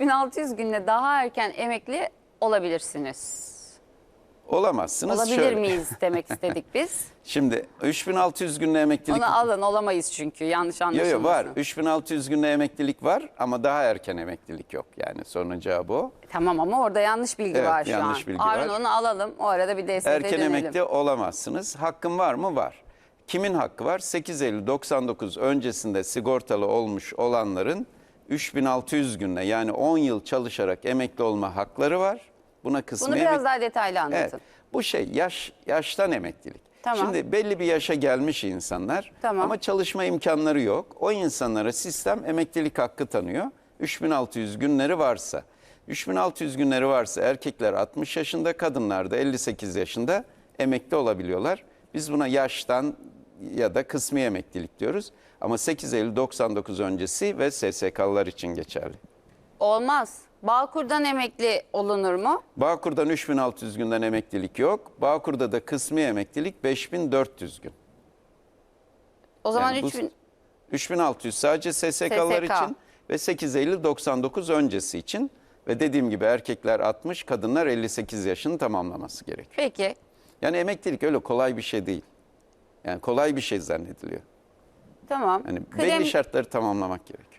3600 günle daha erken emekli olabilirsiniz. Olamazsınız. Olabilir Şöyle. miyiz demek istedik biz. Şimdi 3600 günle emeklilik Onu alın olamayız çünkü yanlış Yok anlaşılmasın. yok var. 3600 günle emeklilik var ama daha erken emeklilik yok. Yani sorunun cevabı o. Tamam ama orada yanlış bilgi Evet, var şu yanlış an. bilgi Arun var. onu alalım. O arada bir DST'ye Erken dönelim. emekli olamazsınız. Hakkın var mı? Var. Kimin hakkı var? 8 Eylül 99 öncesinde sigortalı olmuş olanların 3600 günle yani 10 yıl çalışarak emekli olma hakları var. Buna kısmi Bunu biraz emek- daha detaylı anlatın. Evet. Bu şey yaş yaştan emeklilik. Tamam. Şimdi belli bir yaşa gelmiş insanlar Tamam. ama çalışma imkanları yok. O insanlara sistem emeklilik hakkı tanıyor. 3600 günleri varsa. 3600 günleri varsa erkekler 60 yaşında, kadınlar da 58 yaşında emekli olabiliyorlar. Biz buna yaştan ya da kısmi emeklilik diyoruz. Ama 8 Eylül 99 öncesi ve SSK'lılar için geçerli. Olmaz. Bağkur'dan emekli olunur mu? Bağkur'dan 3600 günden emeklilik yok. Bağkur'da da kısmi emeklilik 5400 gün. O zaman Yani bu- 3000 3600 sadece SSK'lar SSK. için ve 8 Eylül 99 öncesi için ve dediğim gibi erkekler 60, kadınlar 58 yaşını tamamlaması gerekiyor. Peki. Yani emeklilik öyle kolay bir şey değil. Yani kolay bir şey zannediliyor. Tamam. Yani Kıdem, belli şartları tamamlamak gerekiyor.